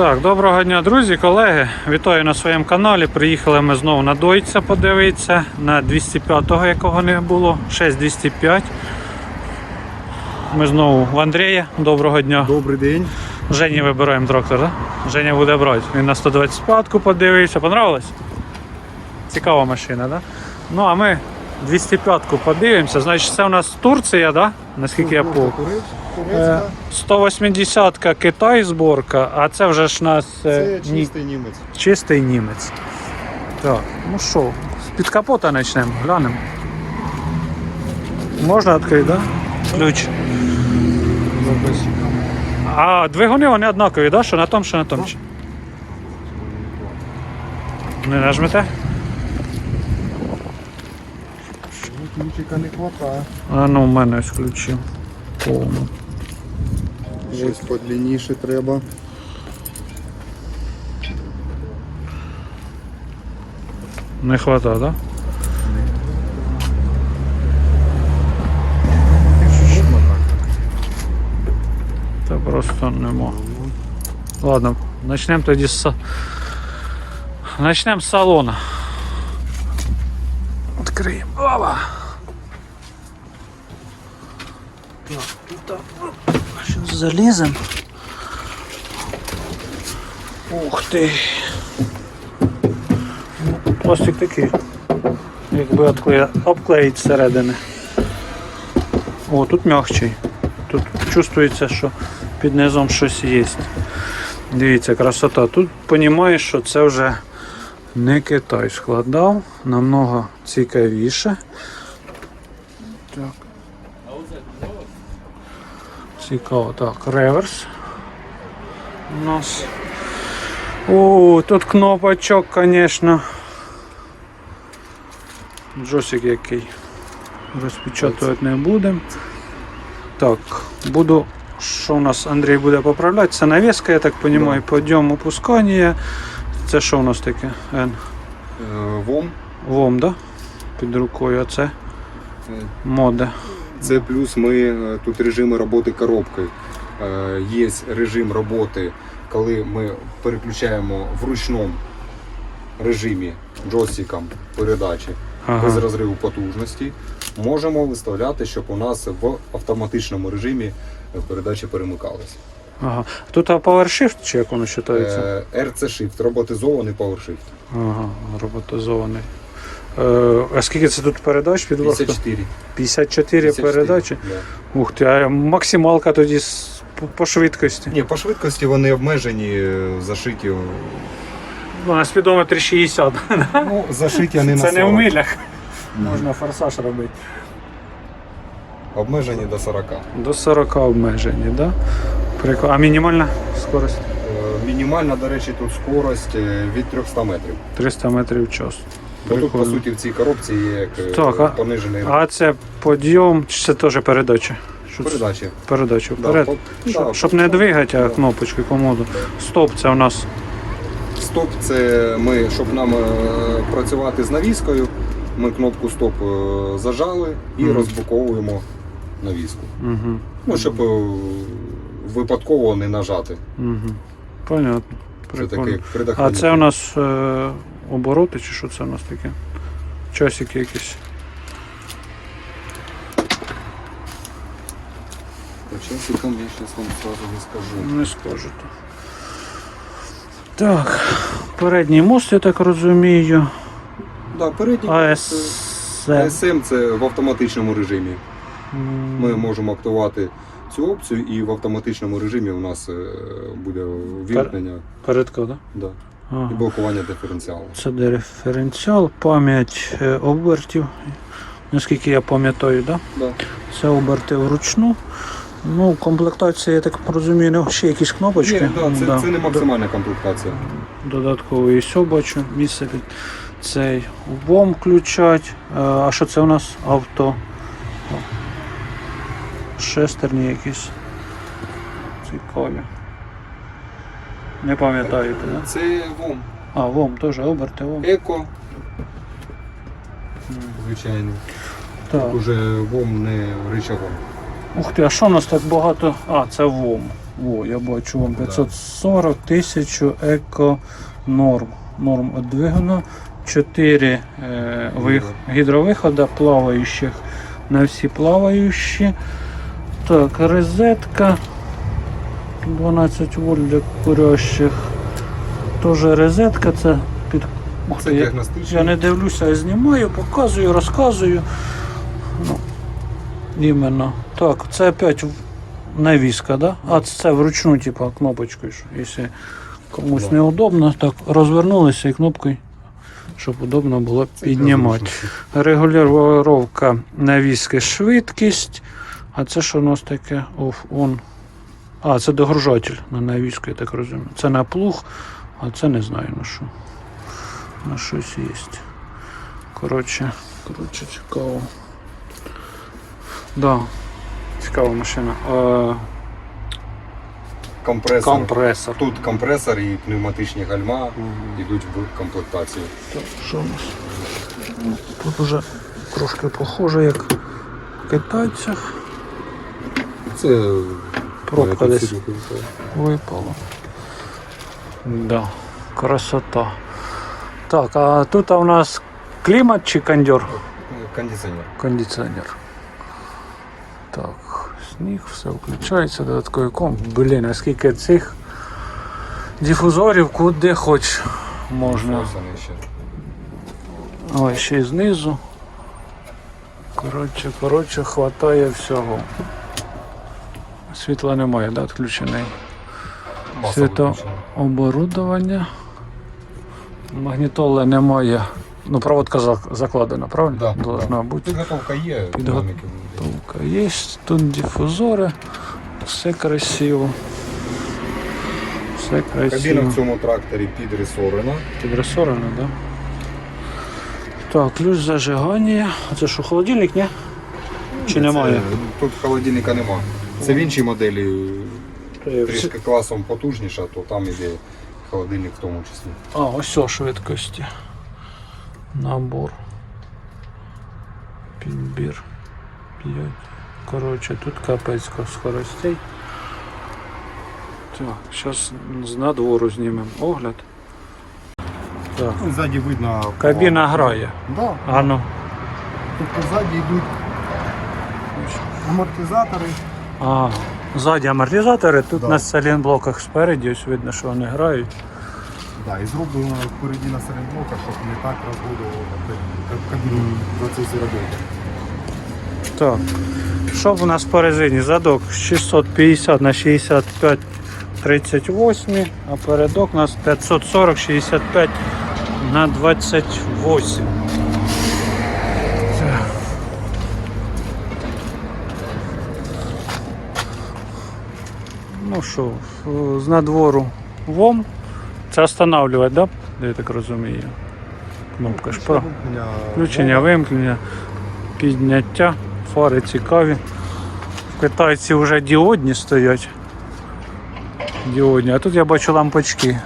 Так, доброго дня, друзі, колеги. Вітаю на своєму каналі. Приїхали ми знову на Дойця подивитися на 205-го, якого не було. 6205. Ми знову в Андрія. Доброго дня. Добрий день. Жені вибираємо трактор, так? Женя буде брати. Він на 125-ку подивився. Понравилось? Цікава машина, так? Ну, а ми 205-ку подивимося. Значить, це у нас Турція, так? Наскільки я помню. Е, 180-ка Китай зборка, а це вже ж нас е, Це ні- чистий німець. чистий німець. Так, ну що, з-під капота почнемо, глянемо. Можна відкрити, так? Да? Ключ. А двигуни вони однакові, да? що на тому, що на тому. чи? Не нажмете? Ключика не хватає. А ну, в мене ось ключі. Повно. Щось подлінніше треба. Не хватає, так? Да? Та просто нема. Ладно, почнемо тоді з. са- Почнемо з салона. Відкриємо. Опа! Так. Зараз заліземо. Ух ти! Пластик такий. Якби обклеїть зсередини. О, тут м'якчий. Тут чувствується, що під низом щось є. Дивіться, красота. Тут розумієш, що це вже не Китай складав, намного цікавіше. Так. Цікаво. Так, реверс. У нас. О, тут кнопочок, звісно. Джосик який. Розпечатувати не будемо. Так, буду. Що у нас Андрій буде поправляти? Це навіска, я так розумію, подйом опускання. Це що у нас таке? Н. Е, Вом. ВОМ, да? Під рукою, а це Е, мода. Це плюс ми е, тут режими роботи коробкою. Е, Є режим роботи, коли ми переключаємо в ручному режимі джойстиком передачі без розриву потужності. Можемо виставляти, щоб у нас в автоматичному режимі передачі перемикалися. ага. Тут PowerShift чи як воно вважається? Е, RC Shift, роботизований PowerShift. Ага, роботизований. Е, а скільки це тут передач під верху? 54. 54 54, передачі. да. Ух ти, а максималка тоді з- по, по швидкості. Ні, по швидкості вони обмежені, е, зашиті. Ну, на спідометрі 60. Ну, зашиті вони на Це не в 40. милях. Можна форсаж робити. Обмежені до 40. До 40 обмежені, так? Да? Прикольно. А мінімальна скорость? Е, Мінімальна, до речі, тут скорость е, від 300 метрів. 300 метрів в час. Бо тут, по суті, в цій коробці є як е, Так, а- понижений А це подйом, чи це теж передача? Що це? передачі. Передачу Да, вперед. по- Щоб, да, щоб по- не двигати, а Да. кнопочки комоду. Стоп, це у нас. Стоп це ми, щоб нам е, працювати з навіскою, ми кнопку стоп е, зажали і Мгм. розблоковуємо навіску. Угу. Ну, щоб е, випадково не нажати. Угу. Понятно. Це Прикольно. таке А предохранитель. це у нас е, обороти чи що це у нас таке? Часики якісь. По часикам я зараз вам сразу не скажу. Не скажете. Так, передній мост, я так розумію. Да, передній АС. АСМ це в автоматичному режимі. Ми можемо активувати цю опцію, і в автоматичному режимі у нас е, буде вімкнення Передка, так? да, Ага. І блокування диференціалу. Це диференціал, пам'ять е, обертів. Наскільки я пам'ятаю, да? Да. це оберти вручну. Ну, комплектація, я так розумію, не ще якісь кнопочки. Ні, да, це, Да. це не максимальна комплектація. Додатковий і сьо бачу, місце під цей ВОМ включать. Е, А що це у нас? Авто. Шестерні якісь. Цікаві. Не пам'ятаєте, да? Це ВОМ. А, ВОМ теж оберти ВОМ. Еко. Звичайний. Так. Уже ВОМ не рычагом. Ух ти, а що у нас так багато? А, це ВОМ. О, я бачу вам 540 тисячу еко норм. Норм від двигуна. 4 е, вих, гідровихода плаваючих на всі плаваючі. Так, розетка 12 вольт для курящих. Тоже розетка, це під. Ух Це я, діагностичний. я не дивлюся, я знімаю, показую, розказую. Ну, іменно. Так, це опять навіска, да? А це вручну, типа, кнопочкою, що, якщо комусь Да. неудобно, так розвернулися і кнопкою, щоб удобно було піднімати. Регулювання навіски швидкість. А це що у нас таке? Off, on. А, це догружатель на навіску, я так розумію. Це на плуг, а це не знаю на що. На щось є. Коротше, коротше, цікаво. Да. Цікава машина. Е, Компресор. компресор. Тут компресор і пневматичні гальма йдуть в комплектацію. Так, що у нас? Тут уже трошки похоже, як в китайцях. Це Пробка десь випала. Да, красота. Так, а тут у нас клімат чи кондьор? Кондиціонер. Кондиціонер. Так, сніг, все включається, додатковий комп. Блін, а скільки цих дифузорів куди хоч можна. Ось. Ой, ще й знизу. Коротше, коротше, хватає всього. Світла немає, да, відключений. Маса Світо оборудовання. Магнітоли немає. Ну, проводка закладена, правильно? Да, Должна да. бути. Підготовка є. Підго- динаміки. Втулка є, тут дифузори. Все красиво. Все Кабіна в цьому тракторі підресорена. Підресорено, да? Так, ключ зажигання. А це що, холодильник, ні? Чи немає? Це, тут холодильника нема. Це в іншій моделі Е, трішки класом потужніша, то там іде холодильник в тому числі. А, ось о швидкості. Набор. Підбір. 5. Коротше, тут капець скоростей. Так, зараз з надвору знімемо огляд. Так. Ну, Ззаді видно. Кабіна грає. Да. А ну. Тобто ззаді йдуть амортизатори. А, ззаді амортизатори, тут Да. на салінблоках спереді, ось видно, що вони грають. Да, і зроблено впереді на середблоках, щоб не так розбудовувати кабіну в процесі роботи. Так. Що в нас по резині? Задок 650 на 65 38, а передок у нас 540 65 на 28. Ну що, з надвору ВОМ. Це встановлювати, да? Я так розумію. Кнопка ж про. Включення, вимкнення, підняття, фари цікаві. В китайці вже діодні стоять. Діодні. А тут я бачу лампочки.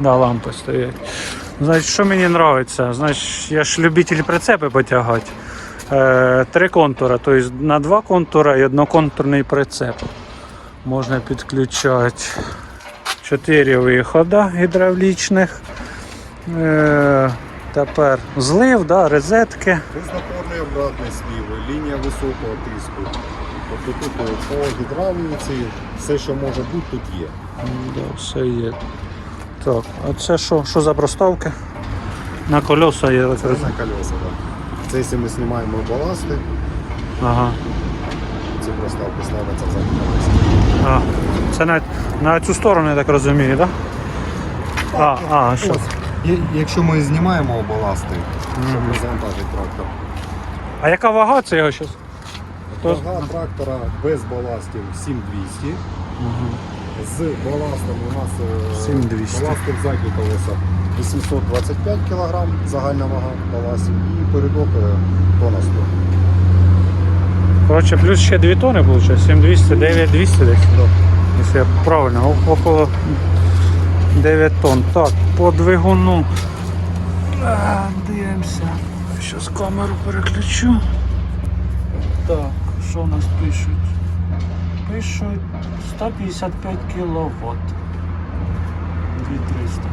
Да, лампи стоять. Значить, що мені подобається? Значить, я ж любитель прицепи потягати. Е, три контура, тобто на два контура і одноконтурний прицеп. Можна підключати чотири виходи гідравлічних. Е, тепер злив, да, розетки. Різнопорний обратний слів, лінія високого тиску. Тобто тут е, по гідравліці все, що може бути, тут є. Да, все є. Так, а це що? Що за проставки? На колеса є. Це на колеса, так. Це якщо ми знімаємо баласти, Ага. Ці проставки ставляться в задні колеса. А, це на, на цю сторону, я так розумію, так? Да? А, а, що? Якщо ми знімаємо баласти, щоб розвантажити трактор, А яка вага це його зараз? Вага трактора без баластів 7200. З баластом у нас е, 7200. баласти задні колеса 825 кг загальна вага баластів і передок е, тонна 100. Коротше, плюс ще 2 тони виходить, 7200, 9200 десь. Якщо я правильно, около 9 тонн. Так, по двигуну. А, дивимося. Зараз камеру переключу. Так, що у нас пишуть? пишуть 155 кВт. 2300.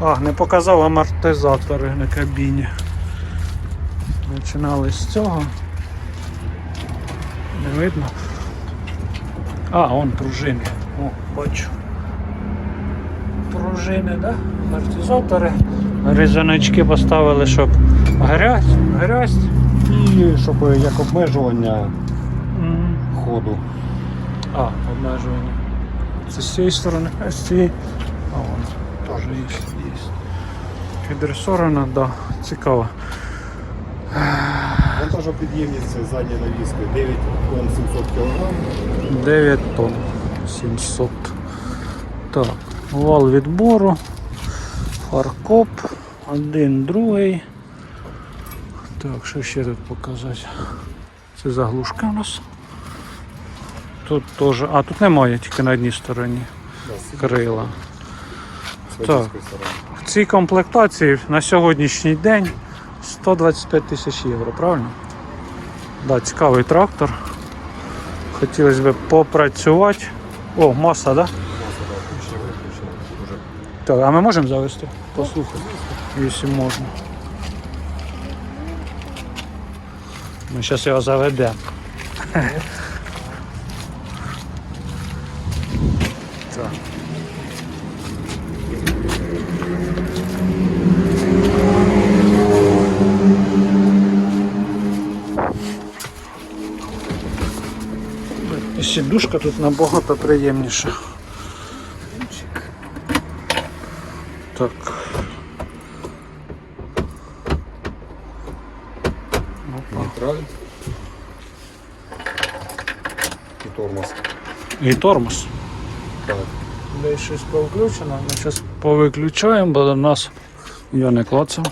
А, не показав амортизатори на кабіні. Починали з цього. Не видно. А, вон пружини. О, бачу. Пружини, да? Амортизатори. Різаночки поставили, щоб грязь, грязь. І щоб як обмежування М, ходу. А, обмежування. Це з цієї сторони, а з цієї. А вон. Теж є. є. Підресорена, да. Цікаво. Вантажопідємність задньої навіски 9 тонн 700 кг. 9 тонн 700. Так, вал відбору, фаркоп, один, другий. Так, що ще тут показати? Це заглушка у нас. Тут теж. А, тут немає, тільки на одній стороні крила. Так. В цій комплектації на сьогоднішній день 125 тисяч євро, правильно? Да, цікавий трактор. Хотілося б попрацювати. О, маса. Да? Так, а ми можемо завести? Послухати, якщо можна. Ми зараз його заведемо. Так. Сідушка тут набагато приємніша. Так. Нейтраль. І тормоз. І тормоз. Так. Десь щось повключено. Ми зараз повиключаємо, бо до нас я не клацав.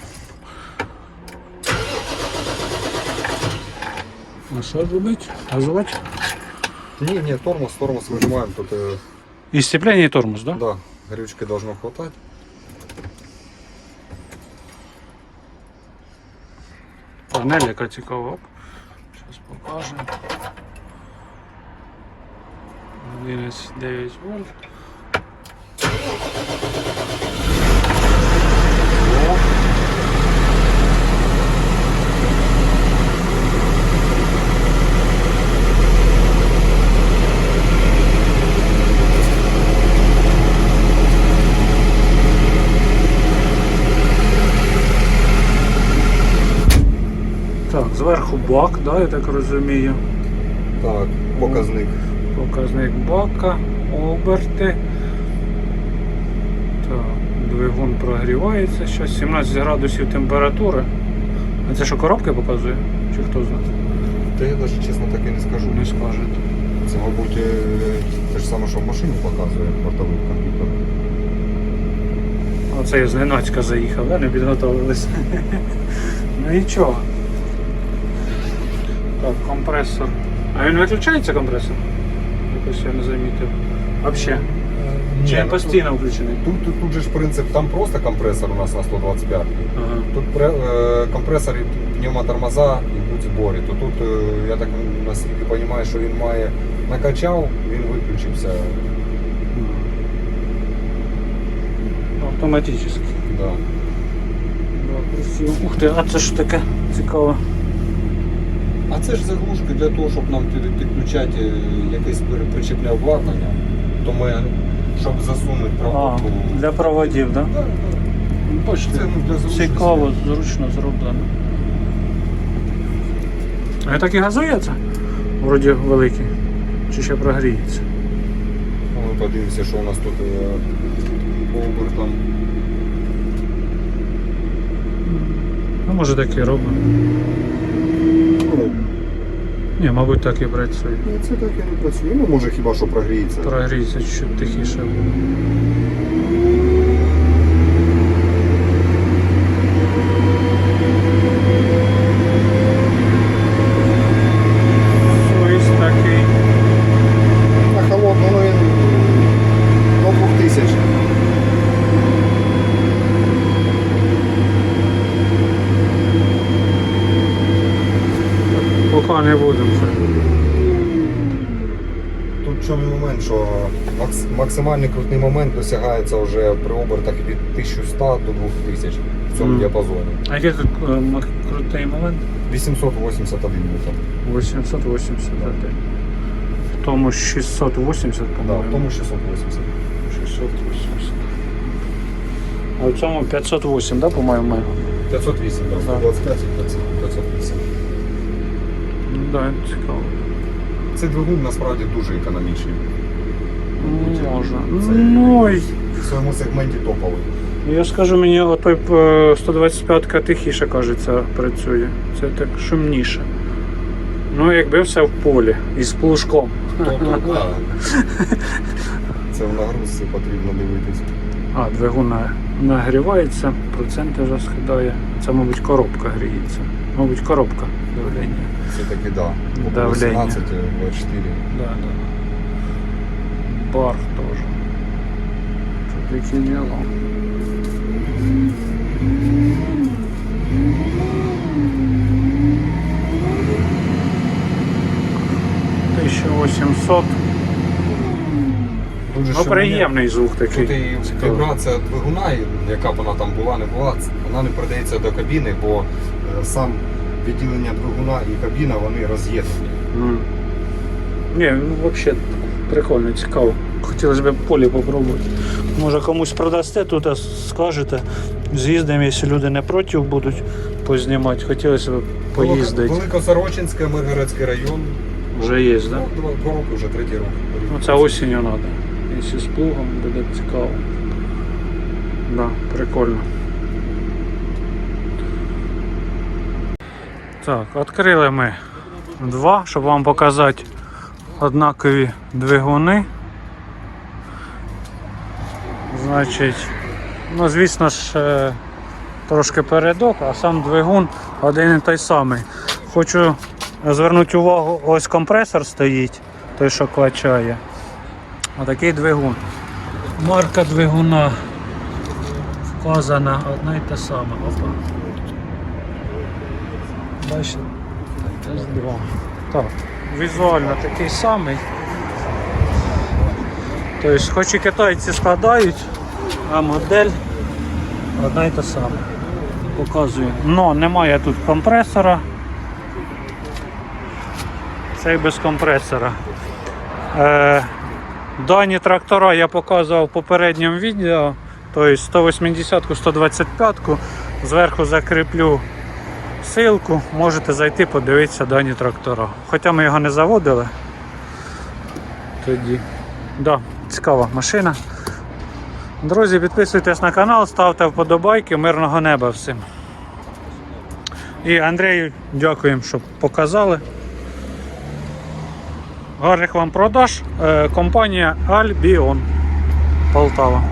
А що робити? Газувати? Ні, ні, тормоз, тормоз вижимаємо. Тут е, І сцеплення, і тормоз, так? Да? да, горючки должно хватать. Панель, яка цікава. Оп. Зараз покажемо. 11,9 вольт. Бак, да, я так розумію. Так, показник. Показник бака, оберти. Так, двигун прогрівається. Зараз 17 градусів температури. А це що коробки показує? Чи хто знає? Та я навіть чесно так і не скажу. Не скажете. Це, мабуть, е, те ж саме, що в машині показує бортовий комп'ютер. Оце я зненацька заїхав, да? не підготовились. ну нічого. Так, компресор. А він виключається компресор? Якось я не замітив. Взагалі. Чи він постійно включений? Тут, тут, тут же ж принцип, там просто компресор у нас на 125. Ага. Тут пре- е, компресор і пневмотормоза йдуть в зборі. То тут, е, я так наскільки розумію, що він має накачав, він виключився. Автоматично. Да. Да. Ух ти, а це ж таке цікаво. А це ж заглушки для того, щоб нам підключати е, якесь причепне обладнання. То ми, щоб засунути А, для проводів, так? Да? Да, да. Це, ну, для цікаво, зручно зроблено. А так і газується? Вроді великий. Чи ще прогріється? Ну, Ми подивимося, що у нас тут е, по обертам. Ну, може так і робимо. Ні, мабуть, так і працює. Ні, це так і не працює. Ну, може хіба що прогріється. Прогріється чуть тихіше буде. не будемо. Тут в чому момент, що макс максимальний крутний момент досягається вже при обертах від 1100 до 2000 в цьому mm. діапазоні. А який тут е, крутий момент? 881 метр. 881. Да. В тому 680, по-моєму. Да, в тому 680. 680. А в цьому 508, да, по-моєму? 508, да, 125 да, цікаво. Цей двигун насправді дуже економічний. Ну, Можна. Це- Ну, і В своєму сегменті топовий. я скажу, мені отой е, 125-ка тихіше, кажеться, працює. Це так шумніше. Ну, якби все в полі із плужком. Тобто, да. Це в нагрузці потрібно дивитись. А, двигун на- нагрівається, проценти вже скидає. Це, мабуть, коробка гріється. Мабуть, коробка давлення. Все таки да. Давлення. 18, 24. Да, да. Бар теж. Тут такі діло. Тисяча вісімсот. Дуже Ну, приємний звук такий. Цікавий. вібрація двигуна, яка б вона там була, не була, вона не передається до кабіни, бо е, сам відділення двигуна і кабіна вони роз'єднані. М. Ні, ну взагалі прикольно, цікаво. Хотілося б полі попробувати. Може комусь продасте тут, скажете, з'їздимо, якщо люди не проти будуть познімати. Хотілося б поїздити. Великосорочинське, Миргородський район. Вже є, так? Ну, два, два роки, вже третій рок. Ну, це осінню треба. Якщо з плугом буде цікаво. Да, прикольно. Так, відкрили ми два, щоб вам показати однакові двигуни. Значить, ну звісно ж, е, трошки передок, а сам двигун один і той самий. Хочу звернути увагу, ось компресор стоїть, той, що качає. Отакий двигун. Марка двигуна вказана одна і та сама. Опа. Бачите? С2. Так, візуально такий самий. Тобто, хоч і китайці складають, а модель одна і та сама. Показую. Но немає тут компресора. Цей без компресора. Е, Дані трактора я показував в попередньому відео. Тобто 180-ку, 125-ку. Зверху закріплю ссылку, можете зайти подивитися дані трактора. Хоча ми його не заводили. Тоді. Да, цікава машина. Друзі, підписуйтесь на канал, ставте вподобайки, мирного неба всім. І Андрію дякуємо, що показали. Гарних вам продаж. Е, Компанія Альбіон Полтава.